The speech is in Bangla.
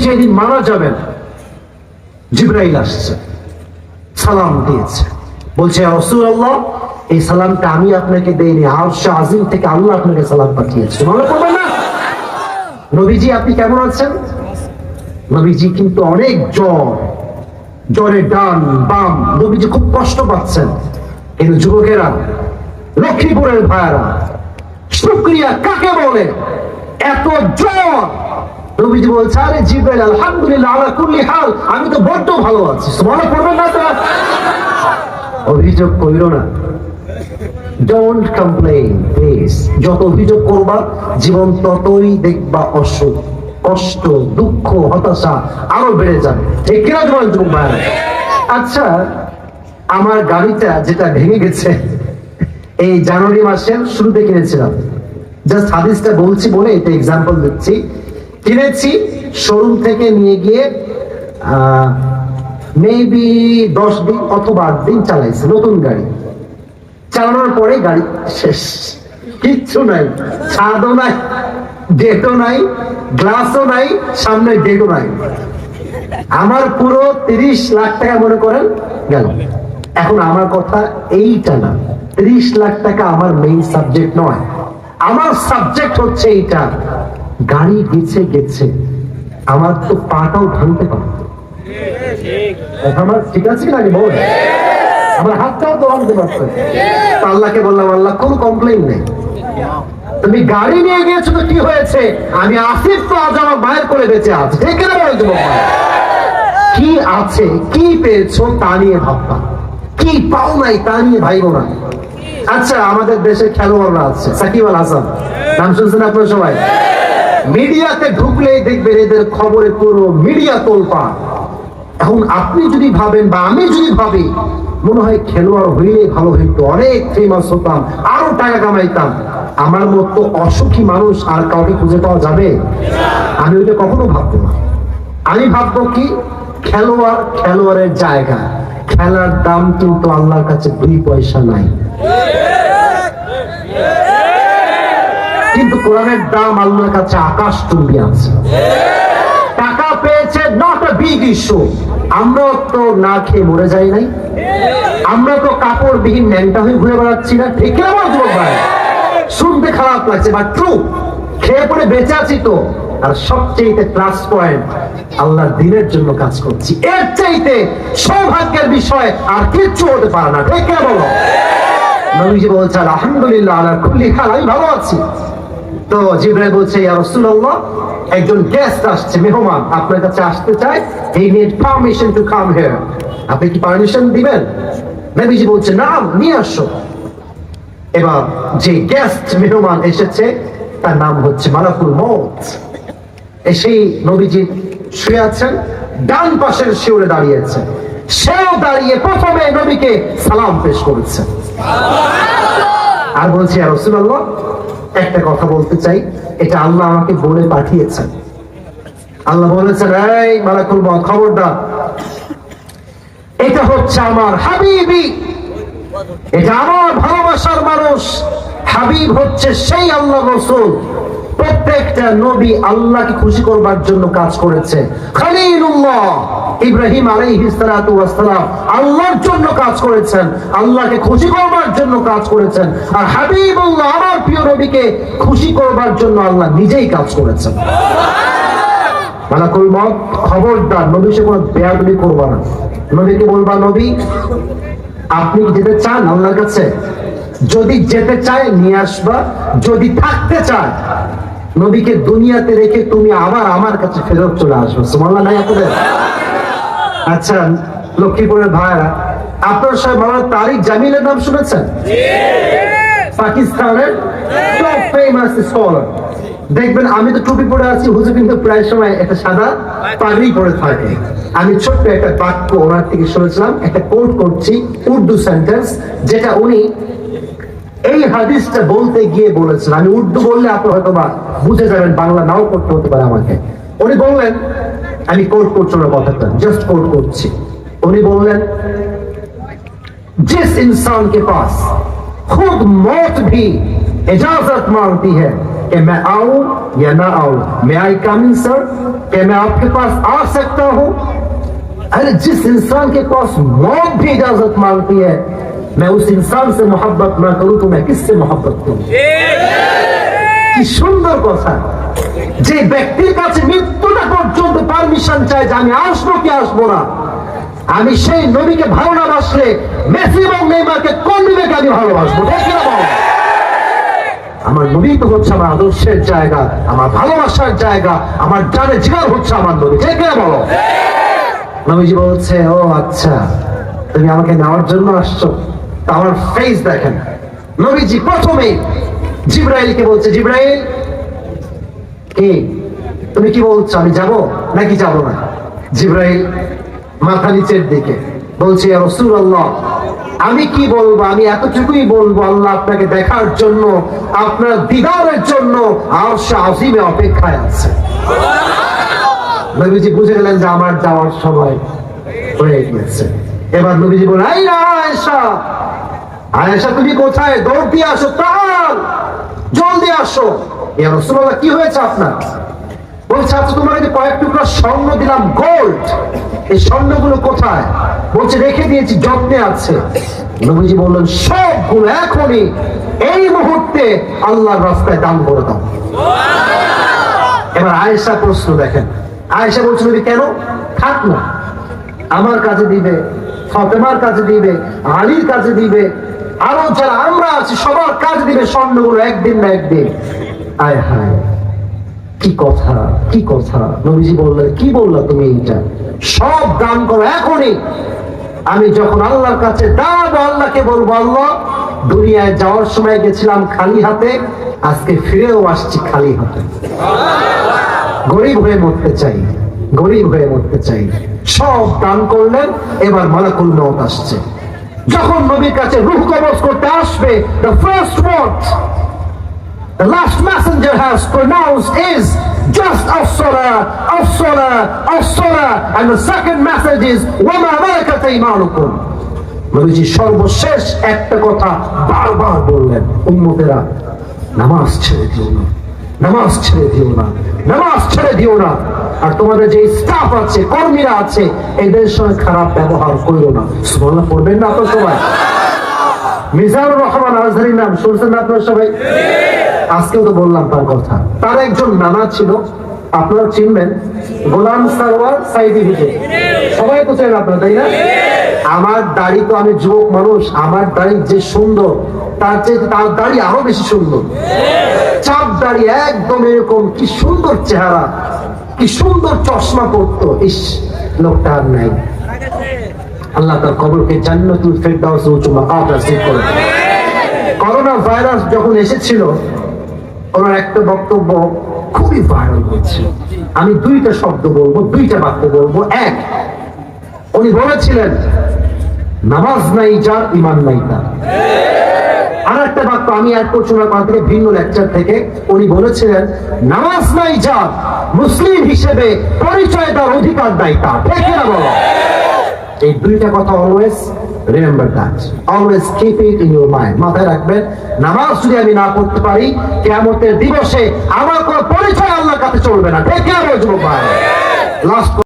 সেদিন মারা যাবেন। জিব্রাইল আসছে। সালাম দিয়েছে। বলছে রসুল আল্লাহ এই সালামটা আমি আপনাকে দেইনি। আজিম থেকে আল্লাহ আপনাকে সালাম পাঠিয়েছে। মনে পড়বে না? নবীজি, আপনি কেমন আছেন? কিন্তু অনেক জ্বর। জ্বরে ডান, বাম। খুব কষ্ট পাচ্ছেন। কিন্তু যুবকেরা, লক্ষ্মীপুরের ভাইয়ারা, শুক্রিয়া কাকে বলে? এত জ্বর! নবীজি বলছে, আরে আলহামদুলিল্লাহ, আলা কুল্লি হাল, আমি তো বড্ড ভালো আছি। না অভিযোগ কইরো না। ডোন্ট কমপ্লেইন প্লিজ যত অভিযোগ করবা, জীবন ততই দেখবা অসুখ কষ্ট, দুঃখ, হতাশা আরও বেড়ে যাবে। ঠিক কিনা তোমার? আচ্ছা আমার গাড়িটা যেটা ভেঙে গেছে, এই জানুয়ারি মাসের শুরুতে কিনেছিলাম। জাস্ট হাদিসটা বলছি বলে এটা এক্সাম্পল দিচ্ছি। কিনেছি শোরুম থেকে নিয়ে গিয়ে মেবি দশ দিন অথবা আট দিন চালাইছে, নতুন গাড়ি। চালানোর পরে গাড়ি শেষ। কিচ্ছু নাই, ছাদও নাই ডেটও নাই, গ্লাসও নাই, সামনে ডেটও নাই। আমার পুরো তিরিশ লাখ টাকা মনে করেন গেল। এখন আমার কথা এইটা না, তিরিশ লাখ টাকা আমার মেইন সাবজেক্ট নয়। আমার সাবজেক্ট হচ্ছে এইটা। গাড়ি গেছে গেছে। আমার তো পাটাও ভাঙতে পারত আমার ঠিক আছে আমি বল? আমার হাতটাও তো ভাঙতে পারতো আল্লাহকে বললাম, আল্লাহ, কোনো কমপ্লেন নেই। তুমি গাড়ি নিয়ে গিয়েছো তো কি হয়েছে? আমি আসিফ তো আজ আমার মায়ের করে বেঁচে আছে। ঠিক বলে দেবো কি আছে, কি পেয়েছ তা নিয়ে ভাববা। কি পাও নাই তা নিয়ে ভাইবো না। আচ্ছা আমাদের দেশে খেলোয়াড়রা আছে। সাকিব আল হাসান। নাম শুনছেন আপনারা সবাই? মিডিয়াতে ঢুকলেই দেখবেন এদের খবরে পুরো মিডিয়া তোলপা এখন আপনি যদি ভাবেন বা আমি যদি ভাবি, মনে হয় খেলোয়াড় হইলে ভালো হইতো। অনেক ফেমাস হতাম, আরও টাকা কামাইতাম। আমার মতো অসুখী মানুষ আর কাউকে খুঁজে পাওয়া যাবে? আমি ওইটা কখনো ভাববো না। আমি ভাববো কি? খেলোয়াড় খেলোয়াড়ের জায়গা। খেলার দাম কিন্তু আল্লাহর কাছে দুই পয়সা নাই। কিন্তু কোরআনের দাম আল্লাহর কাছে আকাশ চুম্বি আছে। টাকা পেয়েছে নট আ বিগ ইস্যু আমরা তো না খেয়ে মরে যাই নাই। আমরা তো কাপড় বিহীন ন্যাংটা হয়ে ঘুরে বেড়াচ্ছি না। ঠিক আমার যুবক ভাই। শুনতে খারাপ লাগছে বা ট্রু খেয়ে পড়ে বেঁচে আছি তো। আর সবচেয়ে প্লাস পয়েন্ট আল্লাহর দিনের জন্য কাজ করছি। এর চাইতে সৌভাগ্যের বিষয় আর কিচ্ছু হতে পারে না। ঠিক বলো নবীজি বলছে আলহামদুলিল্লাহ, আলা কুল্লি হাল, আমি ভালো আছি। তো জিব্রাইল বলছে, ইয়া রাসূলুল্লাহ, একজন গেস্ট আসছে, মেহমান, আপনার কাছে আসতে চায় he need permission to come here আপনি কি পারমিশন দিবেন? নবীজি বলছে, নাম, নিয়ে আসো। এবার যে গেস্ট মেহমান এসেছে, তার নাম হচ্ছে মালাকুল মৌত এসেই নবীজি শুয়ে আছেন, ডান পাশের শিওরে দাঁড়িয়েছে। সেও দাঁড়িয়ে প্রথমে নবীকে সালাম পেশ করেছে। আর বলছি আর রসুল্লাহ একটা কথা বলতে চাই, এটা আল্লাহ আমাকে বলে পাঠিয়েছেন। আল্লাহ বলেছেন, এই মালাকুল মত খবরদার। এটা হচ্ছে আমার হাবিবি। এটা আমার ভালোবাসার মানুষ। হাবিব হচ্ছে সেই আল্লাহ রসুল। প্রত্যেকটা নবী আল্লাহকে খুশি করবার জন্য কাজ করেছে। খলিলুল্লাহ। ইব্রাহিম আলাইহিস সালাতু আল্লাহর জন্য কাজ করেছেন, আল্লাহকে খুশি করবার জন্য কাজ করেছেন, আর হাবিবুল্লাহ আমার প্রিয় নবীকে খুশি করবার জন্য আল্লাহ নিজেই কাজ করেছেন। মত খবরদার সে কোনো করবা না। বলবা আপনি যেতে চান আল্লাহর কাছে? যদি যেতে চায়, নিয়ে আসবা। যদি থাকতে চায়, নবীকে দুনিয়াতে রেখে তুমি আবার আমার কাছে ফেরত চলে আসবে। সুমাল্লাহ নাই আপনাদের আচ্ছা লক্ষ্মীপুরের ভাইরা আপনার সাহেব মাওলানা তারিক জামিলের নাম শুনেছেন? পাকিস্তানের টপ ফেমাস স্কলার দেখবেন আমি তো টুপি পরে আছি হুজুর কিন্তু প্রায় সময় একটা সাদা পাগড়ি পরে থাকে। আমি ছোট্ট একটা বাক্য ওনার থেকে শুনেছিলাম একটা কোট করছি উর্দু সেন্টেন্স যেটা উনি এই হাদিসটা বলতে গিয়ে বলেছেন। আমি উর্দু বললে আপনি হয়তো বা বুঝে যাবেন বাংলা নাও করতে হতে পারে আমাকে। উনি বললেন আমি কোট করছি ওনার কথাটা জাস্ট কোট করছি উনি বললেন जिस इंसान के पास खुद मौत भी इजाजत मांगती है कि मैं आऊं या ना आऊं मैं आई कमिंग सर कि मैं आपके पास आ सकता हूं अरे जिस इंसान के पास मौत भी इजाजत मांगती है मैं उस इंसान से मोहब्बत ना करूं तो मैं किससे मोहब्बत करूं কি সুন্দর কথা যে ব্যক্তির কাছে মৃত্যুটা পর্যন্ত পারমিশন চায় যে আমি আসব কি আসব না, আমি সেই নবীকে ভালো না বাসলে মেসি এবং নেইমারকে কোন বিবেকে আমি ভালোবাসবো? আমার নবী তো হচ্ছে আমার আদর্শের জায়গা, আমার ভালোবাসার জায়গা, আমার জানে জিগার হচ্ছে আমার নবী। ঠিক না বলো নবীজি বলছে, ও আচ্ছা তুমি আমাকে নেওয়ার জন্য আসছো। আমার ফেস দেখেন। নবীজি প্রথমে জিব্রাইলকে বলছে, জিব্রাইল কি তুমি কি বলছো আমি যাব নাকি যাব না? জিব্রাইল মাথা নিচের দিকে বলছি রসুল আল্লাহ আমি কি বলব? আমি এতটুকুই বলব আল্লাহ আপনাকে দেখার জন্য আপনার দিদারের জন্য আর সে আজিমে অপেক্ষায় আছে। নবীজি বুঝে গেলেন যে আমার যাওয়ার সময় হয়ে গিয়েছে। এবার নবীজি বলেন এই না আয়েশা আয়েশা তুমি কোথায়? দৌড় দিয়ে আসো তার! জলদি আসো! রাসূলুল্লাহ, কি হয়েছে আপনার? বলছে আচ্ছা কয়েক টুকরা স্বর্ণ দিলাম গোল্ড এই কোথায়? বলছে, রেখে দিয়েছি, যত্নে আছে। নবীজি বললেন, সবগুলো এখনই এই মুহূর্তে আল্লাহর রাস্তায় দান করে দাও। এবার আয়েশা প্রশ্ন দেখেন। আয়েশা বলছে, নবী, কেন? থাক না। আমার কাছে দিবে, ফতেমার কাছে দিবে, আলীর কাছে দিবে, আরও যারা আমরা আছি, সবার কাছে দিবে স্বর্ণগুলো একদিন না একদিন। আয় হায়। কি কথা কি কথা। নবীজি বললেন, কি বললা তুমি এইটা? সব দান করো এখনই। আমি যখন আল্লাহর কাছে দাঁড়াবো আল্লাহকে বলব, আল্লাহ, দুনিয়ায় যাওয়ার সময় গেছিলাম খালি হাতে, আজকে ফিরেও আসছি খালি হাতে। গরিব হয়ে মরতে চাই, গরিব হয়ে মরতে চাই। সব দান করলেন, এবার মালাকুল মত আসছে। যখন নবীর কাছে রুহ কবজ করতে আসবে, the first word the last messenger has pronounced is just as-salah as-salah as-salah and the second message is وَمَا مَلَكَتْ أَيْمَانُكُمْ নবীজি সর্বশেষ একটা কথা বারবার বললেন উম্মতেরা নামাজ ছেড়ে দিও না নামাজ ছেড়ে দিও না নামাজ ছেড়ে দিও না আর তোমাদের যে স্টাফ আছে কর্মীরা আছে এদের সঙ্গে খারাপ ব্যবহার করিও না সুবহানাল্লাহ পড়বেন না তো সবাই মিজানুর রহমান রাজধানীর নাম শুনছেন না আপনারা সবাই আজকেও তো বললাম তার কথা। তার একজন নানা ছিল, আপনারা চিনবেন, গোলাম সারওয়ার সাইদি হুজুর। সবাই তো চেনেন আপনারা, তাই না? আমার দাড়ি তো আমি যুবক মানুষ, আমার দাড়ি যে সুন্দর, তার চেয়ে তার দাড়ি আরও বেশি সুন্দর। চাপ দাড়ি একদম এরকম, কি সুন্দর চেহারা, কি সুন্দর চশমা পরতো। ইস, লোকটা আর নাই। আল্লাহ তার কবরকে জান্নাতুল ফেরদাউস উচ্চ মাকাম নসিব করে করোনা ভাইরাস যখন এসেছিল ওনার একটা বক্তব্য খুবই ভাইরাল হয়েছিল আমি দুইটা শব্দ বলব, দুইটা বাক্য বলব। এক, উনি বলেছিলেন, নামাজ নাই যার ইমান নাই তার। আর একটা বাক্য আমি এক করছি ওনার থেকে ভিন্ন লেকচার থেকে। উনি বলেছিলেন, নামাজ নাই যার, মুসলিম হিসেবে পরিচয় তার অধিকার নাই তার। এই দুইটা কথা always remember that always keep it in your mind মাথায় রাখবেন, নামাজ যদি আমি না করতে পারি কেমতের দিবসে আমার কোনো পরিচয় আল্লাহর কাছে চলবে না। ঠিক আছে যুবক ভাই? লাস্ট